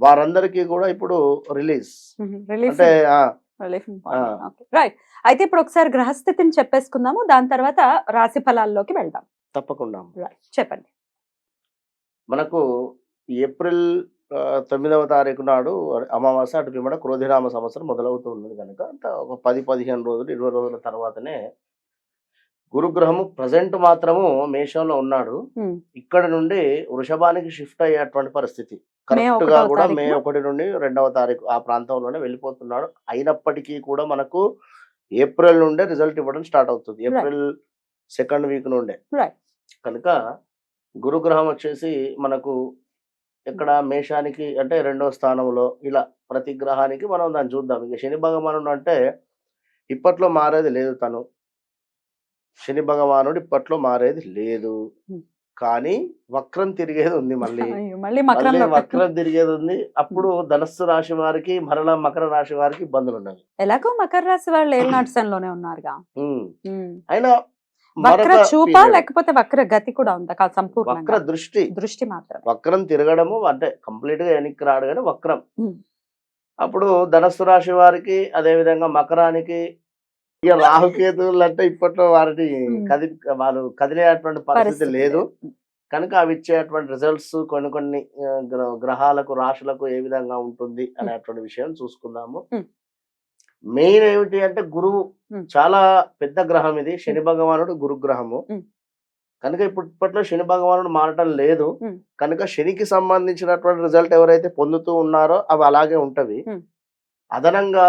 వారందరికీ కూడా ఇప్పుడు రిలీజ్. అంటే. రైట్. అయితే ఇప్పుడు ఒకసారి గ్రహస్థితిని చెప్పేసుకుందాము. దాని తర్వాత రాశి ఫలాల్లోకి వెళ్దాం. తప్పకుండా రైట్. చెప్పండి. మనకు ఏప్రిల్ తొమ్మిదవ తారీఖు నాడు అమావాస్య అటు పిమ్మట క్రోధినామ సంవత్సరం మొదలవుతూ ఉన్నది కనుక ఒక పది పదిహేను రోజులు ఇరవై రోజుల తర్వాతనే గురుగ్రహము ప్రజెంట్ మాత్రము మేషంలో ఉన్నాడు. ఇక్కడ నుండి వృషభానికి షిఫ్ట్ అయ్యేటువంటి పరిస్థితి. కరెక్ట్గా కూడా మే? ఒకటి నుండి రెండవ తారీఖు ఆ ప్రాంతంలోనే వెళ్ళిపోతున్నాడు. అయినప్పటికీ కూడా మనకు ఏప్రిల్ నుండే రిజల్ట్ ఇవ్వడం స్టార్ట్ అవుతుంది. ఏప్రిల్ సెకండ్ వీక్ నుండే. కనుక గురుగ్రహం వచ్చేసి మనకు ఇక్కడ మేషానికి అంటే రెండో స్థానంలో ఇలా ప్రతి గ్రహానికి మనం దాన్ని చూద్దాం. ఇక శని భగవానుడు అంటే ఇప్పట్లో మారేది లేదు తను. శని భగవానుడు ఇప్పట్లో మారేది లేదు. కానీ వక్రం తిరిగేది ఉంది మళ్ళీ మళ్ళీ వక్రం తిరిగేది ఉంది అప్పుడు ధనస్సు రాశి వారికి మరలా మకర రాశి వారికి ఇబ్బందులు ఉన్నవి ఎలాగో మకర రాశి వాళ్ళు ఏళ్ళనాటిసంలోనే ఉన్నారుగా. అయినా వక్ర చూప. లేకపోతే వక్ర గతి కూడా ఉందా? కాదు వక్ర దృష్టి. దృష్టి మాత్రం వక్రం తిరగడము అంటే కంప్లీట్గా వెనక్కి రాడు కానీ వక్రం. అప్పుడు ధనస్సు రాశి వారికి అదే విధంగా మకరానికి ఇక రాహుకేతువులు అంటే ఇప్పట్లో వారిని. కది వారు కదిలేటువంటి పరిస్థితి లేదు. కనుక అవి ఇచ్చేటువంటి రిజల్ట్స్ కొన్ని కొన్ని గ్రహాలకు రాశులకు ఏ విధంగా ఉంటుంది అనేటువంటి విషయం చూసుకుందాము. మెయిన్ ఏమిటి అంటే గురువు. చాలా పెద్ద గ్రహం ఇది శని భగవానుడు గురుగ్రహము. కనుక ఇప్పుడు ఇప్పట్లో శని భగవానుడు మారటం లేదు. కనుక శనికి సంబంధించినటువంటి రిజల్ట్ ఎవరైతే పొందుతూ ఉన్నారో అవి అలాగే ఉంటవి. అదనంగా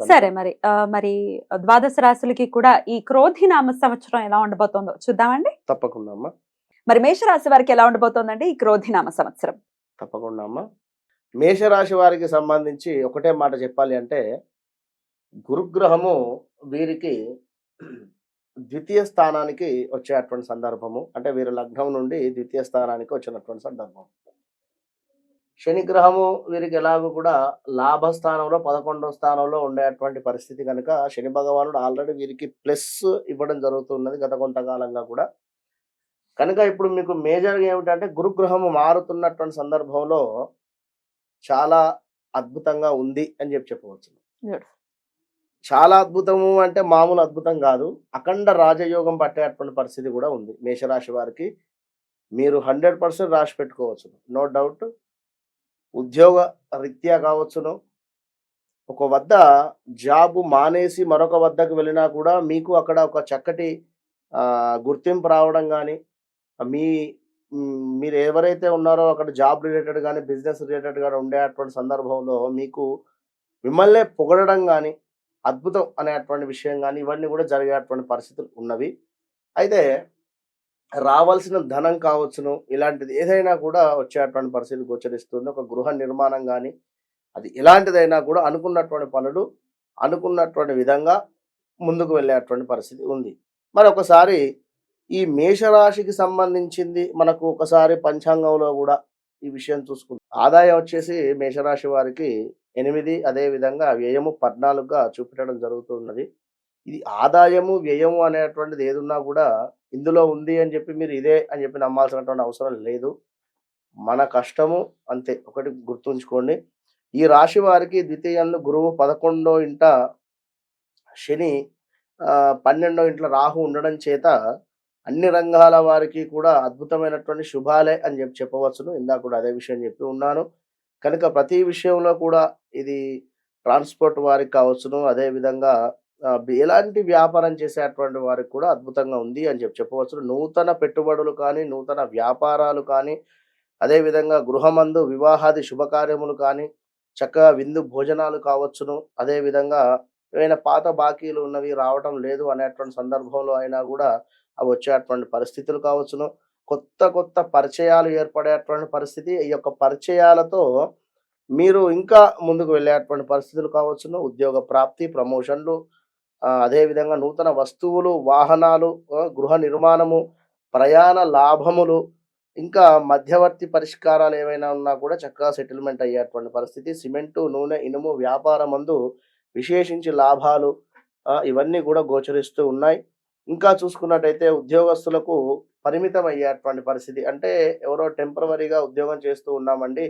సరే మరి మరి ద్వాదశ రాశులకి కూడా ఈ క్రోధి నామ సంవత్సరం ఎలా ఉండబోతోందో చూద్దామండి. తప్పకుండా అమ్మా. మరి మేషరాశి వారికి ఎలా ఉండబోతోందండి ఈ క్రోధినామ సంవత్సరం? తప్పకుండా అమ్మా. మేషరాశి వారికి సంబంధించి ఒకటే మాట చెప్పాలి అంటే గురుగ్రహము వీరికి ద్వితీయ స్థానానికి వచ్చేటువంటి సందర్భము. అంటే వీరి లగ్నం నుండి ద్వితీయ స్థానానికి వచ్చినటువంటి సందర్భం. శని గ్రహము వీరికి ఎలాగో కూడా లాభ స్థానంలో పదకొండవ స్థానంలో ఉండేటువంటి పరిస్థితి కనుక శని భగవానుడు ఆల్రెడీ వీరికి ప్లస్ ఇవ్వడం జరుగుతున్నది గత కొంతకాలంగా కూడా. కనుక ఇప్పుడు మీకు మేజర్గా ఏమిటంటే గురుగ్రహము మారుతున్నటువంటి సందర్భంలో చాలా అద్భుతంగా ఉంది అని చెప్పి చెప్పవచ్చు. చాలా అద్భుతము అంటే మామూలు అద్భుతం కాదు. అఖండ రాజయోగం పట్టేటువంటి పరిస్థితి కూడా ఉంది మేషరాశి వారికి. మీరు హండ్రెడ్ పర్సెంట్ రాసి పెట్టుకోవచ్చు. No doubt. ఉద్యోగ రీత్యా కావచ్చును. ఒక వద్ద జాబు మానేసి మరొక వద్దకు వెళ్ళినా కూడా మీకు అక్కడ ఒక చక్కటి గుర్తింపు రావడం కానీ మీ మీరు ఎవరైతే ఉన్నారో అక్కడ జాబ్ రిలేటెడ్ కానీ బిజినెస్ రిలేటెడ్ కానీ ఉండేటువంటి సందర్భంలో మీకు మిమ్మల్నే పొగడడం కానీ అద్భుతం అనేటువంటి విషయం కానీ ఇవన్నీ కూడా జరిగేటువంటి పరిస్థితులు ఉన్నవి. అయితే రావాల్సిన ధనం కావచ్చును ఇలాంటిది ఏదైనా కూడా వచ్చేటువంటి పరిస్థితి గోచరిస్తుంది. ఒక గృహ నిర్మాణం కానీ అది ఎలాంటిదైనా కూడా అనుకున్నటువంటి పనులు అనుకున్నటువంటి విధంగా ముందుకు వెళ్ళేటువంటి పరిస్థితి ఉంది. మరి ఒకసారి ఈ మేషరాశికి సంబంధించింది మనకు ఒకసారి పంచాంగంలో కూడా ఈ విషయం చూసుకుంది. ఆదాయం వచ్చేసి మేషరాశి వారికి ఎనిమిది అదే విధంగా వ్యయము పద్నాలుగుగా చూపెట్టడం జరుగుతున్నది. ఇది ఆదాయము వ్యయము అనేటువంటిది ఏదున్నా కూడా ఇందులో ఉంది అని చెప్పి మీరు ఇదే అని చెప్పి నమ్మాల్సినటువంటి అవసరం లేదు. మన కష్టము అంతే. ఒకటి గుర్తుంచుకోండి. ఈ రాశి వారికి ద్వితీయంలో గురువు పదకొండో ఇంట శని పన్నెండో ఇంట్లో రాహు ఉండడం చేత అన్ని రంగాల వారికి కూడా అద్భుతమైనటువంటి శుభాలే అని చెప్పి చెప్పవచ్చును. ఇందాక కూడా అదే విషయం చెప్పి ఉన్నాను. కనుక ప్రతి విషయంలో కూడా ఇది ట్రాన్స్పోర్ట్ వారికి కావచ్చును. అదే విధంగా ఎలాంటి వ్యాపారం చేసేటువంటి వారికి కూడా అద్భుతంగా ఉంది అని చెప్పి చెప్పవచ్చు. నూతన పెట్టుబడులు కానీ నూతన వ్యాపారాలు కానీ అదే విధంగా గృహమందు వివాహాది శుభకార్యములు కానీ చక్కగా విందు భోజనాలు కావచ్చును. అదే విధంగా ఏవైనా పాత బాకీలు ఉన్నవి రావటం లేదు అనేటువంటి సందర్భంలో అయినా కూడా అవి వచ్చేటువంటి పరిస్థితులు కావచ్చును. కొత్త కొత్త పరిచయాలు ఏర్పడేటువంటి పరిస్థితి. ఈ యొక్క పరిచయాలతో మీరు ఇంకా ముందుకు వెళ్ళేటువంటి పరిస్థితులు కావచ్చును. ఉద్యోగ ప్రాప్తి ప్రమోషన్లు అదేవిధంగా అదే విధంగా నూతన వస్తువులు వాహనాలు గృహ నిర్మాణము ప్రయాణ లాభములు ఇంకా మధ్యవర్తి పరిష్కారాలు ఏమైనా ఉన్నా కూడా చక్కగా సెటిల్మెంట్ అయ్యేటువంటి పరిస్థితి. సిమెంటు నూనె ఇనుము వ్యాపారం అందు విశేషించి లాభాలు ఇవన్నీ కూడా గోచరిస్తూ ఉన్నాయి. ఇంకా చూసుకున్నట్టయితే ఉద్యోగస్తులకు పరిమితం అయ్యేటువంటి పరిస్థితి. అంటే ఎవరో టెంపరవరీగా ఉద్యోగం చేస్తూ ఉన్నామండి.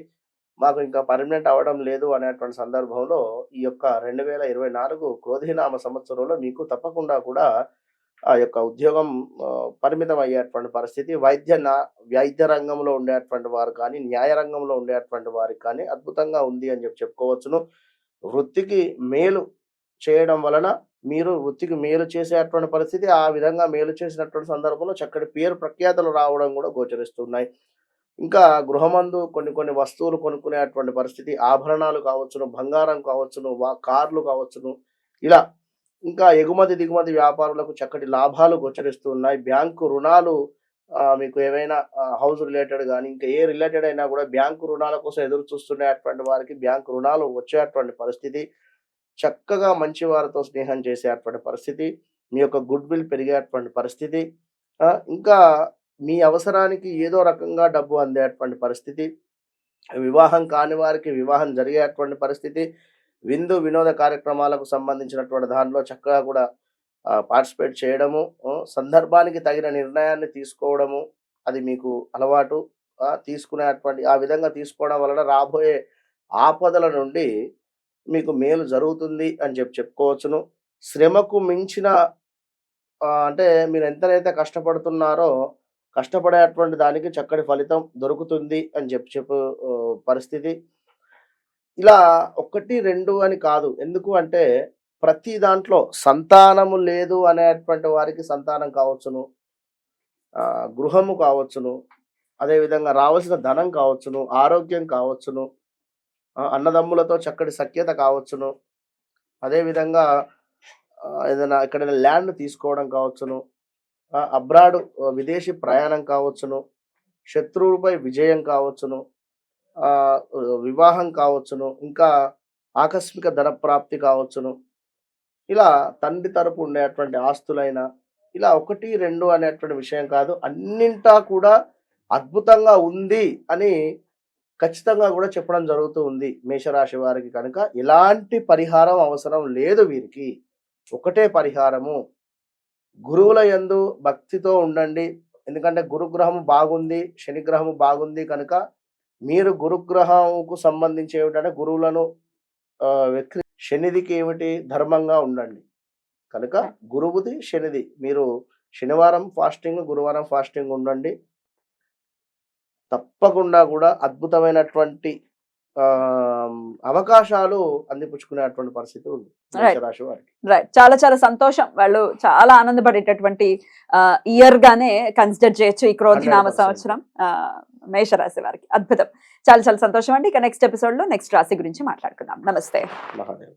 మాకు ఇంకా పర్మనెంట్ అవ్వడం లేదు అనేటువంటి సందర్భంలో ఈ యొక్క రెండు వేల ఇరవై నాలుగు క్రోధినామ సంవత్సరంలో మీకు తప్పకుండా కూడా ఆ యొక్క ఉద్యోగం పరిమితం అయ్యేటువంటి పరిస్థితి. వైద్య నా వైద్య రంగంలో ఉండేటువంటి వారు కానీ న్యాయ రంగంలో ఉండేటువంటి వారికి కానీ అద్భుతంగా ఉంది అని చెప్పి చెప్పుకోవచ్చును. వృత్తికి మేలు చేయడం వలన మీరు వృత్తికి మేలు చేసేటువంటి పరిస్థితి ఆ విధంగా మేలు చేసినటువంటి సందర్భంలో చక్కటి పేరు ప్రఖ్యాతలు రావడం కూడా గోచరిస్తున్నాయి. ఇంకా గృహమందు కొన్ని కొన్ని వస్తువులు కొనుక్కునేటువంటి పరిస్థితి ఆభరణాలు కావచ్చును బంగారం కావచ్చును వా కార్లు కావచ్చును. ఇలా ఇంకా ఎగుమతి దిగుమతి వ్యాపారులకు చక్కటి లాభాలు గోచరిస్తూ ఉన్నాయి. బ్యాంకు రుణాలు ఆ, మీకు ఏవైనా హౌస్ రిలేటెడ్ కానీ ఇంకా ఏ రిలేటెడ్ అయినా కూడా బ్యాంకు రుణాల కోసం ఎదురు చూస్తున్నటువంటి వారికి బ్యాంకు రుణాలు వచ్చేటువంటి పరిస్థితి చక్కగా మంచి వారితో స్నేహం చేసేటువంటి పరిస్థితి మీ యొక్క గుడ్ విల్ పెరిగేటువంటి పరిస్థితి ఆ, ఇంకా మీ అవసరానికి ఏదో రకంగా డబ్బు అందేటువంటి పరిస్థితి వివాహం కాని వారికి వివాహం జరిగేటువంటి పరిస్థితి విందు వినోద కార్యక్రమాలకు సంబంధించినటువంటి దానిలో చక్కగా కూడా పార్టిసిపేట్ చేయడము సందర్భానికి తగిన నిర్ణయాన్ని తీసుకోవడము అది మీకు అలవాటు తీసుకునేటువంటి ఆ విధంగా తీసుకోవడం వలన రాబోయే ఆపదల నుండి మీకు మేలు జరుగుతుంది అని చెప్పి చెప్పుకోవచ్చును. శ్రమకు మించిన అంటే మీరు ఎంతనైతే కష్టపడుతున్నారో కష్టపడేటువంటి దానికి చక్కటి ఫలితం దొరుకుతుంది అని చెప్పి చెప్పు పరిస్థితి. ఇలా ఒకటి రెండు అని కాదు. ఎందుకు అంటే ప్రతి దాంట్లో సంతానము లేదు అనేటువంటి వారికి సంతానం కావచ్చును గృహము కావచ్చును అదేవిధంగా రావాల్సిన ధనం కావచ్చును ఆరోగ్యం కావచ్చును అన్నదమ్ములతో చక్కటి సఖ్యత కావచ్చును అదేవిధంగా ఏదైనా ఎక్కడైనా ల్యాండ్ తీసుకోవడం కావచ్చును అబ్రాడ్ విదేశీ ప్రయాణం కావచ్చును శత్రువులపై విజయం కావచ్చును వివాహం కావచ్చును ఇంకా ఆకస్మిక ధన ప్రాప్తి కావచ్చును. ఇలా తండ్రి తరపు ఉండేటువంటి ఆస్తులైన ఇలా ఒకటి రెండు అనేటువంటి విషయం కాదు అన్నింటా కూడా అద్భుతంగా ఉంది అని ఖచ్చితంగా కూడా చెప్పడం జరుగుతూ ఉంది మేషరాశి వారికి కనుక. ఎలాంటి పరిహారం అవసరం లేదు వీరికి. ఒకటే పరిహారము గురువుల యందు భక్తితో ఉండండి. ఎందుకంటే గురుగ్రహం బాగుంది శనిగ్రహం బాగుంది కనుక మీరు గురుగ్రహంకు సంబంధించి ఏమిటంటే గురువులను వ్యక్తి శనిదికి ఏమిటి? ధర్మంగా ఉండండి. కనుక గురువుది శనిది. మీరు శనివారం ఫాస్టింగ్ గురువారం ఫాస్టింగ్ ఉండండి. తప్పకుండా కూడా అద్భుతమైనటువంటి అవకాశాలు అందిపుచ్చుకునేటువంటి పరిస్థితి ఉంది వారికి. రైట్ చాలా చాలా సంతోషం. వాళ్ళు చాలా ఆనందపడేటటువంటి ఇయర్ గానే కన్సిడర్ చేయొచ్చు ఈ క్రోధినామ 100%. సంవత్సరం. మేషరాశి వారికి. అద్భుతం. చాలా చాలా సంతోషం అండి. ఇక నెక్స్ట్ ఎపిసోడ్లో నెక్స్ట్ రాశి గురించి మాట్లాడుకుందాం. నమస్తే. మహాదేవ్.